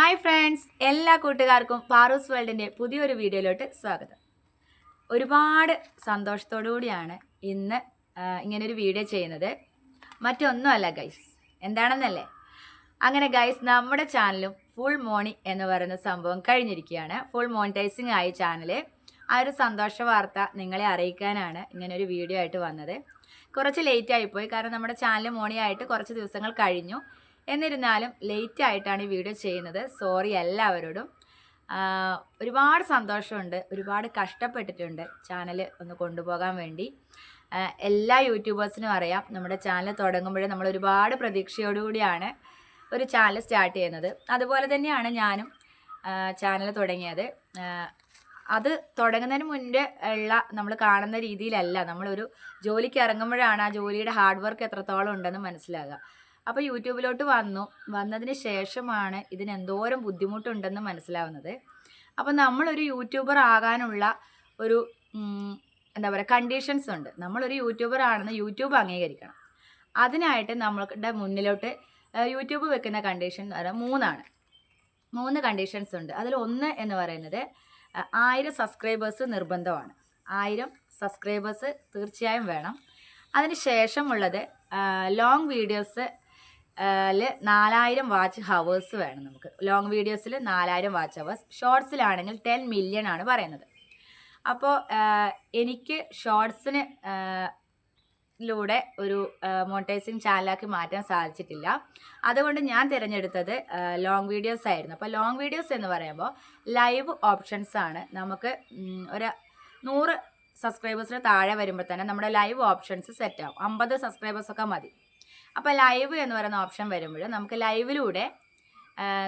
Hi friends എല്ലാ കൂട്ടുകാർക്കും പാറൂസ് വേൾഡിന്റെ പുതിയൊരു വീഡിയോയിലോട്ട് സ്വാഗതം. ഒരുപാട് സന്തോഷത്തോടു കൂടിയാണ് ഇന്ന് ഇങ്ങനൊരു വീഡിയോ ചെയ്യുന്നത്. മറ്റൊന്നുമല്ല ഗൈസ് എന്താണെന്നല്ലേ? അങ്ങനെ ഗൈസ് നമ്മുടെ ചാനലും ഫുൾ മോണി എന്ന് പറയുന്ന സംഭവം കഴിഞ്ഞിരിക്കുകയാണ്. ഫുൾ മോണിറ്റൈസിങ് ആയി ചാനൽ ആ ഒരു സന്തോഷ വാർത്ത നിങ്ങളെ അറിയിക്കാനാണ് ഇങ്ങനൊരു വീഡിയോ ആയിട്ട് വന്നത്. കുറച്ച് ലേറ്റ് ആയിപ്പോയി കാരണം നമ്മുടെ ചാനൽ മോണിയായിട്ട് കുറച്ച് ദിവസങ്ങൾ കഴിഞ്ഞു. എന്നിരുന്നാലും ലേറ്റ് ആയിട്ടാണ് ഈ വീഡിയോ ചെയ്യുന്നത്. സോറി എല്ലാവരോടും. ഒരുപാട് സന്തോഷമുണ്ട്. ഒരുപാട് കഷ്ടപ്പെട്ടിട്ടുണ്ട് ചാനൽ ഒന്ന് കൊണ്ടുപോകാൻ വേണ്ടി. എല്ലാ യൂട്യൂബേഴ്സിനും അറിയാം. നമ്മുടെ ചാനൽ തുടങ്ങുമ്പോഴേ നമ്മൾ ഒരുപാട് പ്രതീക്ഷയോടുകൂടിയാണ് ഒരു ചാനൽ സ്റ്റാർട്ട് ചെയ്യുന്നത്. അതുപോലെ തന്നെയാണ് ഞാനും ചാനൽ തുടങ്ങിയത്. അത് തുടങ്ങുന്നതിന് മുന്നേ ഉള്ള നമ്മൾ കാണുന്ന രീതിയിലല്ല. നമ്മളൊരു ജോലിക്ക് ഇറങ്ങുമ്പോഴാണ് ആ ജോലിയുടെ ഹാർഡ് വർക്ക് എത്രത്തോളം ഉണ്ടെന്ന് മനസ്സിലാകുക. അപ്പോൾ യൂട്യൂബിലോട്ട് വന്നു. വന്നതിന് ശേഷമാണ് ഇതിന് എന്തോരം ബുദ്ധിമുട്ടുണ്ടെന്ന് മനസ്സിലാവുന്നത്. അപ്പോൾ നമ്മളൊരു യൂട്യൂബർ ആകാനുള്ള ഒരു എന്താ പറയുക കണ്ടീഷൻസ് ഉണ്ട്. നമ്മളൊരു യൂട്യൂബർ ആണെന്ന് യൂട്യൂബ് അംഗീകരിക്കണം. അതിനായിട്ട് നമ്മളുടെ മുന്നിലോട്ട് യൂട്യൂബ് വെക്കുന്ന കണ്ടീഷൻ എന്ന് പറയുന്നത് മൂന്നാണ്. മൂന്ന് കണ്ടീഷൻസ് ഉണ്ട്. അതിൽ ഒന്ന് എന്ന് പറയുന്നത് ആയിരം സബ്സ്ക്രൈബേഴ്സ് നിർബന്ധമാണ്. ആയിരം സബ്സ്ക്രൈബേഴ്സ് തീർച്ചയായും വേണം. അതിന് ശേഷമുള്ളത് ലോങ് വീഡിയോസ് നാലായിരം വാച്ച് ഹവേഴ്സ് വേണം നമുക്ക്. ലോങ് വീഡിയോസിൽ നാലായിരം വാച്ച് ഹവേഴ്സ് ഷോർട്സിലാണെങ്കിൽ ടെൻ മില്യൺ ആണ് പറയുന്നത്. അപ്പോൾ എനിക്ക് ഷോർട്സിന് ലൂടെ ഒരു മോണിറ്റൈസിങ് ചാനലാക്കി മാറ്റാൻ സാധിച്ചിട്ടില്ല. അതുകൊണ്ട് ഞാൻ തിരഞ്ഞെടുത്തത് ലോങ് വീഡിയോസ് ആയിരുന്നു. അപ്പോൾ ലോങ് വീഡിയോസ് എന്ന് പറയുമ്പോൾ ലൈവ് ഓപ്ഷൻസ് ആണ്. നമുക്ക് ഒരു നൂറ് സബ്സ്ക്രൈബേഴ്സിന് താഴെ വരുമ്പോൾ തന്നെ നമ്മുടെ ലൈവ് ഓപ്ഷൻസ് സെറ്റ് ആവും. അമ്പത് സബ്സ്ക്രൈബേഴ്സൊക്കെ മതി. അപ്പോൾ ലൈവ് എന്ന് പറയുന്ന ഓപ്ഷൻ വരുമ്പോൾ നമുക്ക് ലൈവിലൂടെ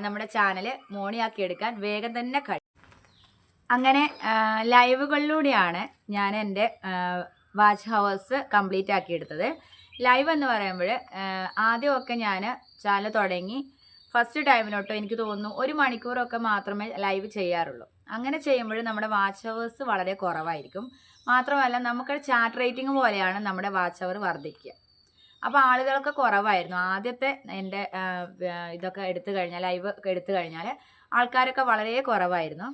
നമ്മുടെ ചാനൽ മോണിയാക്കി എടുക്കാൻ വേഗം തന്നെ കഴിയും അങ്ങനെ ലൈവുകളിലൂടെയാണ് ഞാൻ എന്റെ വാച്ച് ഹവേഴ്സ് കംപ്ലീറ്റ് ആക്കിയെടുത്തത്. ലൈവ് എന്ന് പറയുമ്പോൾ ആദ്യമൊക്കെ ഞാൻ ചാനൽ തുടങ്ങി ഫസ്റ്റ് ടൈമിലോട്ടോ എനിക്ക് തോന്നുന്നു ഒരു മണിക്കൂറൊക്കെ മാത്രമേ ലൈവ് ചെയ്യാറുള്ളൂ. അങ്ങനെ ചെയ്യുമ്പോൾ നമ്മുടെ വാച്ച് ഹവേഴ്സ് വളരെ കുറവായിരിക്കും. മാത്രമല്ല നമുക്ക് ചാറ്റ് റേറ്റിംഗ് പോലെയാണ് നമ്മുടെ വാച്ച് അവർ വർദ്ധിക്കുക. അപ്പോൾ ആളുകളൊക്കെ കുറവായിരുന്നു. ആദ്യത്തെ എന്റെ ഇതൊക്കെ എടുത്തു കഴിഞ്ഞാൽ ലൈവ് എടുത്തു കഴിഞ്ഞാൽ ആൾക്കാരൊക്കെ വളരെ കുറവായിരുന്നു.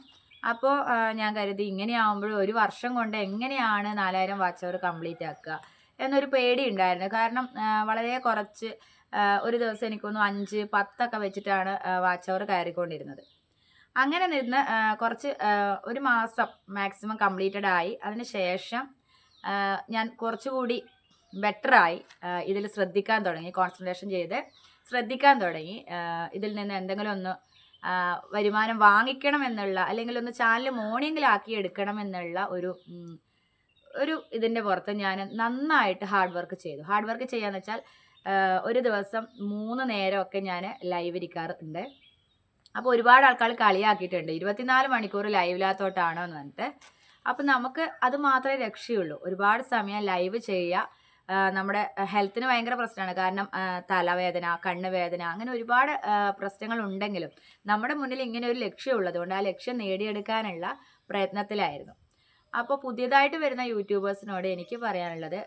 അപ്പോൾ ഞാൻ കരുതി ഇങ്ങനെയാവുമ്പോൾ ഒരു വർഷം കൊണ്ട് എങ്ങനെയാണ് നാലായിരം വാച്ച് അവർ കംപ്ലീറ്റ് ആക്കുക എന്നൊരു പേടി ഉണ്ടായിരുന്നു. കാരണം വളരെ കുറച്ച് ഒരു ദിവസം എനിക്കൊന്ന് അഞ്ച് പത്തൊക്കെ വെച്ചിട്ടാണ് വാച്ച് അവർ കയറിക്കൊണ്ടിരുന്നത്. അങ്ങനെ നിന്ന് കുറച്ച് ഒരു മാസം മാക്സിമം കംപ്ലീറ്റഡ് ആയി അതിന് ശേഷം ഞാൻ കുറച്ചുകൂടി ബെറ്ററായി ഇതിൽ ശ്രദ്ധിക്കാൻ തുടങ്ങി കോൺസെൻട്രേഷൻ ചെയ്ത് ശ്രദ്ധിക്കാൻ തുടങ്ങി. ഇതിൽ നിന്ന് എന്തെങ്കിലും ഒന്ന് വരുമാനം വാങ്ങിക്കണം എന്നുള്ള അല്ലെങ്കിൽ ഒന്ന് ചാനൽ മോർണിംഗിലാക്കി എടുക്കണം എന്നുള്ള ഒരു ഒരു ഇതിന്റെ പുറത്ത് ഞാൻ നന്നായിട്ട് ഹാർഡ് വർക്ക് ചെയ്തു. ഹാർഡ് വർക്ക് ചെയ്യാന്ന് വെച്ചാൽ ഒരു ദിവസം മൂന്ന് നേരമൊക്കെ ഞാൻ ലൈവ് ഇരിക്കാറുണ്ട്. അപ്പോൾ ഒരുപാട് ആൾക്കാർ കളിയാക്കിയിട്ടുണ്ട്. ഇരുപത്തിനാല് മണിക്കൂർ ലൈവിലാത്തോട്ടാണോ എന്ന് പറഞ്ഞിട്ട്. അപ്പം നമുക്ക് അത് മാത്രമേ രക്ഷയുള്ളൂ. ഒരുപാട് സമയം ലൈവ് ചെയ്യുക നമ്മുടെ ഹെൽത്തിന് ഭയങ്കര പ്രശ്നമാണ്. കാരണം തലവേദന കണ്ണ് വേദന അങ്ങനെ ഒരുപാട് പ്രശ്നങ്ങൾ ഉണ്ടെങ്കിലും നമ്മുടെ മുന്നിൽ ഇങ്ങനെ ഒരു ലക്ഷ്യമുള്ളത് കൊണ്ട് ആ ലക്ഷ്യം നേടിയെടുക്കാനുള്ള പ്രയത്നത്തിലായിരുന്നു. അപ്പോൾ പുതിയതായിട്ട് വരുന്ന യൂട്യൂബേഴ്സിനോട് എനിക്ക് പറയാനുള്ളത്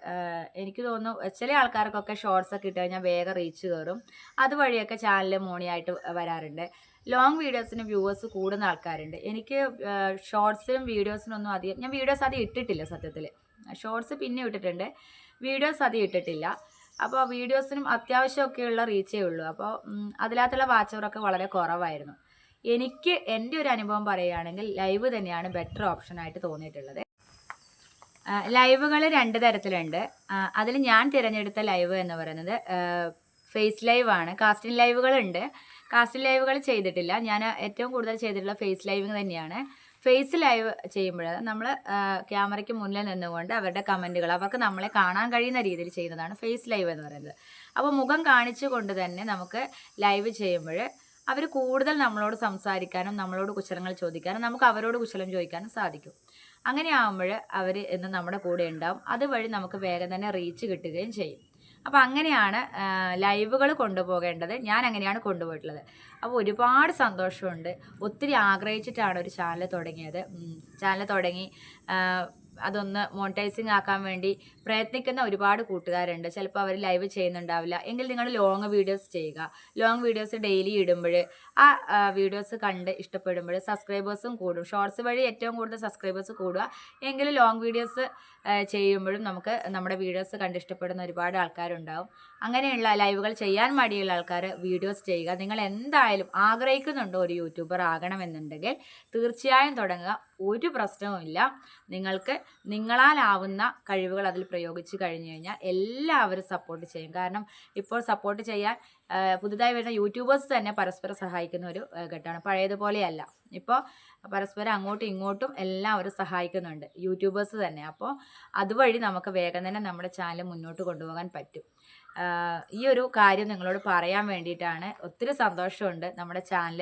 എനിക്ക് തോന്നുന്നു ചില ആൾക്കാർക്കൊക്കെ ഷോർട്സ് ഒക്കെ ഇട്ട് കഴിഞ്ഞാൽ വേഗം റീച്ച് കയറും. അതുവഴിയൊക്കെ ചാനൽ മോണിയായിട്ട് വരാറുണ്ട്. ലോങ് വീഡിയോസിന് വ്യൂവേഴ്സ് കൂടുന്ന ആൾക്കാരുണ്ട്. എനിക്ക് ഷോർട്സിനും വീഡിയോസിനൊന്നും അധികം ഞാൻ വീഡിയോസ് അധികം ഇട്ടിട്ടില്ല സത്യത്തിൽ ഷോർട്സ് പിന്നെ ഇട്ടിട്ടുണ്ട്. വീഡിയോസ് അധികം ഇട്ടിട്ടില്ല. അപ്പോൾ വീഡിയോസിനും അത്യാവശ്യമൊക്കെയുള്ള റീച്ചേ ഉള്ളൂ. അപ്പോൾ അതിനകത്തുള്ള വാച്ചവറൊക്കെ വളരെ കുറവായിരുന്നു. എനിക്ക് എന്റെ ഒരു അനുഭവം പറയുകയാണെങ്കിൽ ലൈവ് തന്നെയാണ് ബെറ്റർ ഓപ്ഷനായിട്ട് തോന്നിയിട്ടുള്ളത്. ലൈവുകൾ രണ്ട് തരത്തിലുണ്ട്. അതിൽ ഞാൻ തിരഞ്ഞെടുത്ത ലൈവ് എന്ന് പറയുന്നത് ഫേസ് ലൈവാണ് കാസ്റ്റിംഗ് ലൈവുകളുണ്ട്. കാസ്റ്റിംഗ് ലൈവുകൾ ചെയ്തിട്ടില്ല. ഞാൻ ഏറ്റവും കൂടുതൽ ചെയ്തിട്ടുള്ള ഫേസ് ലൈവിങ് തന്നെയാണ്. ഫേസ് ലൈവ് ചെയ്യുമ്പോൾ നമ്മൾ ക്യാമറയ്ക്ക് മുന്നിൽ നിന്നുകൊണ്ട് അവരുടെ കമന്റുകൾ അവർക്ക് നമ്മളെ കാണാൻ കഴിയുന്ന രീതിയിൽ ചെയ്യുന്നതാണ് ഫേസ് ലൈവ് എന്ന് പറയുന്നത്. അപ്പോൾ മുഖം കാണിച്ചുകൊണ്ട് തന്നെ നമുക്ക് ലൈവ് ചെയ്യുമ്പോൾ അവർ കൂടുതൽ നമ്മളോട് സംസാരിക്കാനും നമ്മളോട് കുശലങ്ങൾ ചോദിക്കാനും നമുക്ക് അവരോട് കുശലം ചോദിക്കാനും സാധിക്കും. അങ്ങനെ ആകുമ്പോൾ അവർ എന്ന് നമ്മുടെ കൂടെ ഉണ്ടാവും. അതുവഴി നമുക്ക് വേഗം തന്നെ റീച്ച് കിട്ടുകയും ചെയ്യും. അപ്പോൾ അങ്ങനെയാണ് ലൈവുകൾ കൊണ്ടുപോകേണ്ടത്. ഞാൻ അങ്ങനെയാണ് കൊണ്ടുപോയിട്ടുള്ളത്. അപ്പോൾ ഒരുപാട് സന്തോഷമുണ്ട്. ഒത്തിരി ആഗ്രഹിച്ചിട്ടാണ് ഒരു ചാനൽ തുടങ്ങിയത്. ചാനൽ തുടങ്ങി അതൊന്ന് മോണിറ്റൈസിങ് ആക്കാൻ വേണ്ടി പ്രയത്നിക്കുന്ന ഒരുപാട് കൂട്ടുകാരുണ്ട്. ചിലപ്പോൾ അവർ ലൈവ് ചെയ്യുന്നുണ്ടാവില്ല. എങ്കിൽ നിങ്ങൾ ലോങ് വീഡിയോസ് ചെയ്യുക. ലോങ് വീഡിയോസ് ഡെയിലി ഇടുമ്പോൾ ആ വീഡിയോസ് കണ്ട് ഇഷ്ടപ്പെടുമ്പോൾ സബ്സ്ക്രൈബേഴ്സും കൂടും. ഷോർട്സ് വഴി ഏറ്റവും കൂടുതൽ സബ്സ്ക്രൈബേഴ്സ് കൂടുക. എങ്കിലും ലോങ് വീഡിയോസ് ചെയ്യുമ്പോഴും നമുക്ക് നമ്മുടെ വീഡിയോസ് കണ്ട് ഇഷ്ടപ്പെടുന്ന ഒരുപാട് ആൾക്കാരുണ്ടാവും. അങ്ങനെയുള്ള ലൈവുകൾ ചെയ്യാൻ മടിയുള്ള ആൾക്കാർ വീഡിയോസ് ചെയ്യുക. നിങ്ങൾ എന്തായാലും ആഗ്രഹിക്കുന്നുണ്ടോ ഒരു യൂട്യൂബർ ആകണമെന്നുണ്ടെങ്കിൽ തീർച്ചയായും തുടങ്ങുക. ഒരു പ്രശ്നവുമില്ല. നിങ്ങൾക്ക് നിങ്ങളാലാവുന്ന കഴിവുകൾ അതിൽ പ്രയോഗിച്ച് കഴിഞ്ഞു കഴിഞ്ഞാൽ എല്ലാവരും സപ്പോർട്ട് ചെയ്യും. കാരണം ഇപ്പോൾ സപ്പോർട്ട് ചെയ്യാൻ പുതുതായി വരുന്ന യൂട്യൂബേഴ്സ് തന്നെ പരസ്പരം സഹായിക്കുന്ന ഒരു ഘട്ടമാണ്. പഴയതുപോലെയല്ല. ഇപ്പോൾ പരസ്പരം അങ്ങോട്ടും ഇങ്ങോട്ടും എല്ലാവരും സഹായിക്കുന്നുണ്ട്. യൂട്യൂബേഴ്സ് തന്നെ. അപ്പോൾ അതുവഴി നമുക്ക് വേഗം തന്നെ നമ്മുടെ ചാനൽ മുന്നോട്ട് കൊണ്ടുപോകാൻ പറ്റും. ഈ ഒരു കാര്യം നിങ്ങളോട് പറയാൻ വേണ്ടിയിട്ടാണ് ഒത്തിരി സന്തോഷമുണ്ട് നമ്മുടെ ചാനൽ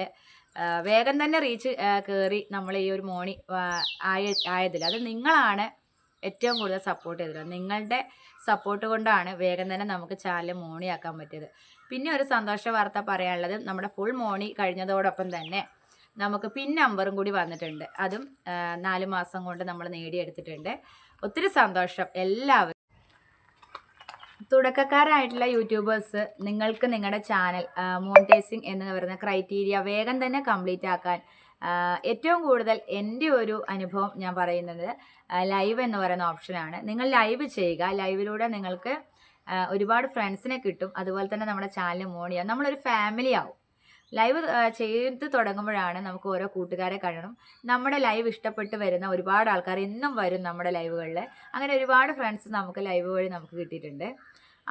വേഗം തന്നെ റീച്ച് കയറി നമ്മൾ ഈ ഒരു മോണി ആയ ആയതിൽ. അത് നിങ്ങളാണ് ഏറ്റവും കൂടുതൽ സപ്പോർട്ട് ചെയ്തത് നിങ്ങളുടെ സപ്പോർട്ട് കൊണ്ടാണ് വേഗം തന്നെ നമുക്ക് ചാനൽ മോണിയാക്കാൻ പറ്റിയത്. പിന്നെ ഒരു സന്തോഷ വാർത്ത പറയാനുള്ളത് നമ്മുടെ ഫുൾ മോണി കഴിഞ്ഞതോടൊപ്പം തന്നെ നമുക്ക് പിൻ നമ്പറും കൂടി വന്നിട്ടുണ്ട്. അതും നാല് മാസം കൊണ്ട് നമ്മൾ നേടിയെടുത്തിട്ടുണ്ട്. ഒത്തിരി സന്തോഷം എല്ലാവരും. തുടക്കക്കാരായിട്ടുള്ള യൂട്യൂബേഴ്സ് നിങ്ങൾക്ക് നിങ്ങളുടെ ചാനൽ മോണിറ്റൈസിങ് എന്ന് പറയുന്ന ക്രൈറ്റീരിയ വേഗം തന്നെ കംപ്ലീറ്റ് ആക്കാൻ ഏറ്റവും കൂടുതൽ എന്റെ ഒരു അനുഭവം ഞാൻ പറയുന്നത് ലൈവ് എന്ന് പറയുന്ന ഓപ്ഷനാണ് നിങ്ങൾ ലൈവ് ചെയ്യുക. ലൈവിലൂടെ നിങ്ങൾക്ക് ഒരുപാട് ഫ്രണ്ട്സിനെ കിട്ടും. അതുപോലെ തന്നെ നമ്മുടെ ചാനൽ മോണിയാവും നമ്മളൊരു ഫാമിലി ആവും. ലൈവ് ചെയ്ത് തുടങ്ങുമ്പോഴാണ് നമുക്ക് ഓരോ കൂട്ടുകാരെ കാണണം. നമ്മുടെ ലൈവ് ഇഷ്ടപ്പെട്ട് വരുന്ന ഒരുപാട് ആൾക്കാർ ഇന്നും വരും നമ്മുടെ ലൈവുകളിൽ അങ്ങനെ ഒരുപാട് ഫ്രണ്ട്സ് നമുക്ക് ലൈവ് വഴി നമുക്ക് കിട്ടിയിട്ടുണ്ട്.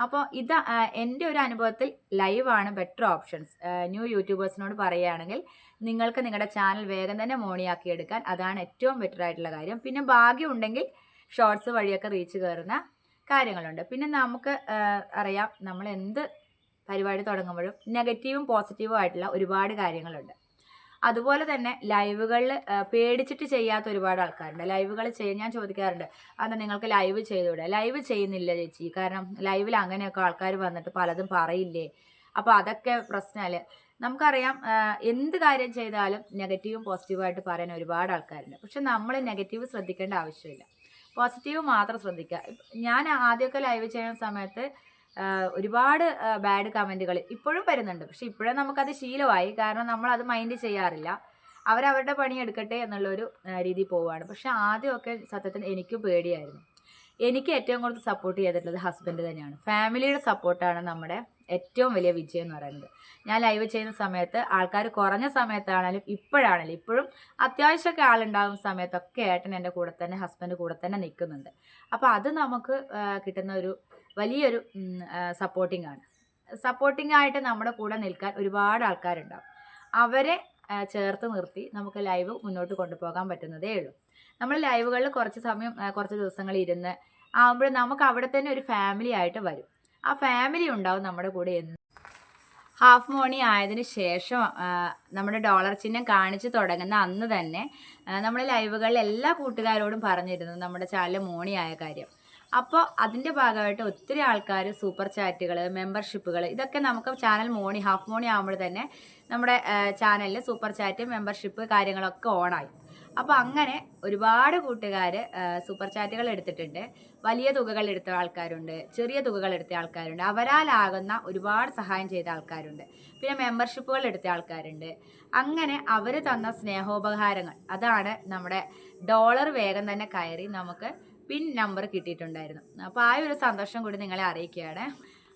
അപ്പോൾ ഇത് എന്റെ ഒരു അനുഭവത്തിൽ ലൈവാണ് ബെറ്റർ ഓപ്ഷൻസ് ന്യൂ യൂട്യൂബേഴ്സിനോട് പറയുകയാണെങ്കിൽ നിങ്ങൾക്ക് നിങ്ങളുടെ ചാനൽ വേഗം തന്നെ മോണിയാക്കി എടുക്കാൻ അതാണ് ഏറ്റവും ബെറ്റർ ആയിട്ടുള്ള കാര്യം. പിന്നെ ഭാഗ്യം ഉണ്ടെങ്കിൽ ഷോർട്സ് വഴിയൊക്കെ റീച്ച് കയറുന്ന കാര്യങ്ങളുണ്ട്. പിന്നെ നമുക്ക് അറിയാം നമ്മൾ എന്ത് പരിപാടി തുടങ്ങുമ്പോഴും നെഗറ്റീവും പോസിറ്റീവും ആയിട്ടുള്ള ഒരുപാട് കാര്യങ്ങളുണ്ട്. അതുപോലെ തന്നെ ലൈവുകളിൽ പേടിച്ചിട്ട് ചെയ്യാത്ത ഒരുപാട് ആൾക്കാരുണ്ട്. ലൈവുകൾ ചെയ്യാൻ ഞാൻ ചോദിക്കാറുണ്ട് അന്ന് നിങ്ങൾക്ക് ലൈവ് ചെയ്തുവിടെ ലൈവ് ചെയ്യുന്നില്ല ചേച്ചി. കാരണം ലൈവിൽ അങ്ങനെയൊക്കെ ആൾക്കാർ വന്നിട്ട് പലതും പറയില്ലേ? അപ്പോൾ അതൊക്കെ പ്രശ്നമല്ലേ? നമുക്കറിയാം എന്ത് കാര്യം ചെയ്താലും നെഗറ്റീവും പോസിറ്റീവും ആയിട്ട് പറയാൻ ഒരുപാട് ആൾക്കാരുണ്ട്. പക്ഷെ നമ്മൾ നെഗറ്റീവ് ശ്രദ്ധിക്കേണ്ട ആവശ്യമില്ല. പോസിറ്റീവ് മാത്രം ശ്രദ്ധിക്കുക. ഞാൻ ആദ്യമൊക്കെ ലൈവ് ചെയ്യുന്ന സമയത്ത് ഒരുപാട് ബാഡ് കമന്റുകൾ ഇപ്പോഴും വരുന്നുണ്ട്. പക്ഷെ ഇപ്പോഴും നമുക്കത് ശീലമായി. കാരണം നമ്മൾ അത് മൈൻഡ് ചെയ്യാറില്ല. അവരവരുടെ പണി എടുക്കട്ടെ എന്നുള്ളൊരു രീതി പോവുകയാണ്. പക്ഷെ ആദ്യമൊക്കെ സത്യത്തിൽ എനിക്ക് പേടിയായിരുന്നു. എനിക്ക് ഏറ്റവും കൂടുതൽ സപ്പോർട്ട് ചെയ്തിട്ടുള്ളത് ഹസ്ബൻഡ് തന്നെയാണ്. ഫാമിലിയുടെ സപ്പോർട്ടാണ് നമ്മുടെ ഏറ്റവും വലിയ വിജയം എന്ന് പറയുന്നത്. ഞാൻ ലൈവ് ചെയ്യുന്ന സമയത്ത് ആൾക്കാർ കുറഞ്ഞ സമയത്താണെങ്കിലും ഇപ്പോഴാണെങ്കിലും ഇപ്പോഴും അത്യാവശ്യമൊക്കെ ആളുണ്ടാകുന്ന സമയത്തൊക്കെ ഏട്ടൻ എന്റെ കൂടെ തന്നെ ഹസ്ബൻഡ് കൂടെ തന്നെ നിൽക്കുന്നുണ്ട്. അപ്പോൾ അത് നമുക്ക് കിട്ടുന്ന ഒരു വലിയൊരു സപ്പോർട്ടിംഗ് ആണ്. സപ്പോർട്ടിംഗ് ആയിട്ട് നമ്മുടെ കൂടെ നിൽക്കാൻ ഒരുപാട് ആൾക്കാരുണ്ടാവും. അവരെ ചേർത്ത് നിർത്തി നമുക്ക് ലൈവ് മുന്നോട്ട് കൊണ്ടുപോകാൻ പറ്റുന്നതേ ഉള്ളൂ. നമ്മൾ ലൈവുകളിൽ കുറച്ച് സമയം കുറച്ച് ദിവസങ്ങൾ ഇരുന്ന് ആകുമ്പോൾ നമുക്ക് അവിടെ തന്നെ ഒരു ഫാമിലി ആയിട്ട് വരും. ആ ഫാമിലി ഉണ്ടാവും നമ്മുടെ കൂടെ എന്ന്. ഹാഫ് മോണി ആയതിനു ശേഷം നമ്മുടെ ഡോളർ ചിഹ്നം കാണിച്ചു തുടങ്ങുന്ന അന്ന് തന്നെ നമ്മൾ ലൈവുകളിൽ എല്ലാ കൂട്ടുകാരോടും പറഞ്ഞിരുന്നു നമ്മുടെ ചാനൽ മോണി ആയ കാര്യം. അപ്പോൾ അതിന്റെ ഭാഗമായിട്ട് ഒത്തിരി ആൾക്കാർ സൂപ്പർ ചാറ്റുകൾ മെമ്പർഷിപ്പുകൾ ഇതൊക്കെ നമുക്ക് ചാനൽ മോണി ഹാഫ് മോണി ആകുമ്പോൾ തന്നെ നമ്മുടെ ചാനലിൽ സൂപ്പർ ചാറ്റ് മെമ്പർഷിപ്പ് കാര്യങ്ങളൊക്കെ ഓണായി അപ്പോൾ അങ്ങനെ ഒരുപാട് കൂട്ടുകാർ സൂപ്പർ ചാറ്റുകൾ എടുത്തിട്ടുണ്ട്. വലിയ തുകകൾ എടുത്ത ആൾക്കാരുണ്ട് ചെറിയ തുകകൾ എടുത്ത ആൾക്കാരുണ്ട്. അവരാലാകുന്ന ഒരുപാട് സഹായം ചെയ്ത ആൾക്കാരുണ്ട്. പിന്നെ മെമ്പർഷിപ്പുകൾ എടുത്ത ആൾക്കാരുണ്ട്. അങ്ങനെ അവർ തന്ന സ്നേഹോപകാരങ്ങൾ അതാണ് നമ്മുടെ ഡോളർ വേഗം തന്നെ കയറി നമുക്ക് പിൻ നമ്പർ കിട്ടിയിട്ടുണ്ടായിരുന്നു. അപ്പോൾ ആ ഒരു സന്തോഷം കൂടി നിങ്ങളെ അറിയിക്കുകയാണ്.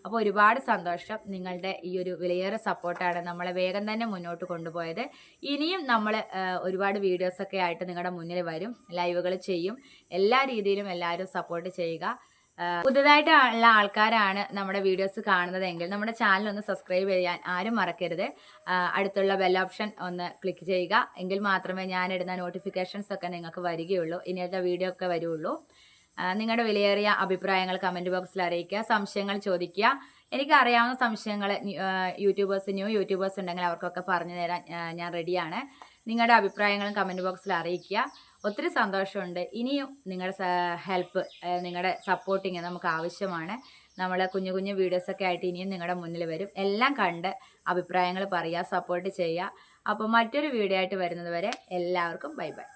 അപ്പോൾ ഒരുപാട് സന്തോഷം നിങ്ങളുടെ ഈ ഒരു വിലയേറെ സപ്പോർട്ടാണ് നമ്മളെ വേഗം തന്നെ മുന്നോട്ട് കൊണ്ടുപോയത്. ഇനിയും നമ്മൾ ഒരുപാട് വീഡിയോസൊക്കെ ആയിട്ട് നിങ്ങളുടെ മുന്നിൽ വരും. ലൈവുകൾ ചെയ്യും. എല്ലാ രീതിയിലും എല്ലാവരും സപ്പോർട്ട് ചെയ്യുക. പുതുതായിട്ടുള്ള ആൾക്കാരാണ് നമ്മുടെ വീഡിയോസ് കാണുന്നതെങ്കിൽ നമ്മുടെ ചാനൽ ഒന്ന് സബ്സ്ക്രൈബ് ചെയ്യാൻ ആരും മറക്കരുത്. അടുത്തുള്ള ബെൽ ഓപ്ഷൻ ഒന്ന് ക്ലിക്ക് ചെയ്യുക. എങ്കിൽ മാത്രമേ ഞാൻ ഇടുന്ന നോട്ടിഫിക്കേഷൻസ് ഒക്കെ നിങ്ങൾക്ക് വരികയുള്ളൂ. ഇനിയത്തെ വീഡിയോ ഒക്കെ വരുള്ളൂ. നിങ്ങളുടെ വിലയേറിയ അഭിപ്രായങ്ങൾ കമന്റ് ബോക്സിൽ അറിയിക്കുക. സംശയങ്ങൾ ചോദിക്കുക. എനിക്ക് അറിയാവുന്ന സംശയങ്ങൾ യൂട്യൂബേഴ്സ് ന്യൂ യൂട്യൂബേഴ്സ് ഉണ്ടെങ്കിൽ അവർക്കൊക്കെ പറഞ്ഞു തരാൻ ഞാൻ റെഡിയാണ് നിങ്ങളുടെ അഭിപ്രായങ്ങളും കമന്റ് ബോക്സിൽ അറിയിക്കുക. ഒത്തിരി സന്തോഷമുണ്ട്. ഇനിയും നിങ്ങളുടെ ഹെൽപ്പ് നിങ്ങളുടെ സപ്പോർട്ടിങ് നമുക്ക് ആവശ്യമാണ്. നമ്മൾ കുഞ്ഞു കുഞ്ഞു വീഡിയോസൊക്കെ ആയിട്ട് ഇനിയും നിങ്ങളുടെ മുന്നിൽ വരും. എല്ലാം കണ്ട് അഭിപ്രായങ്ങൾ പറയുക സപ്പോർട്ട് ചെയ്യുക. അപ്പോൾ മറ്റൊരു വീഡിയോ ആയിട്ട് വരുന്നത് വരെ എല്ലാവർക്കും ബൈ ബൈ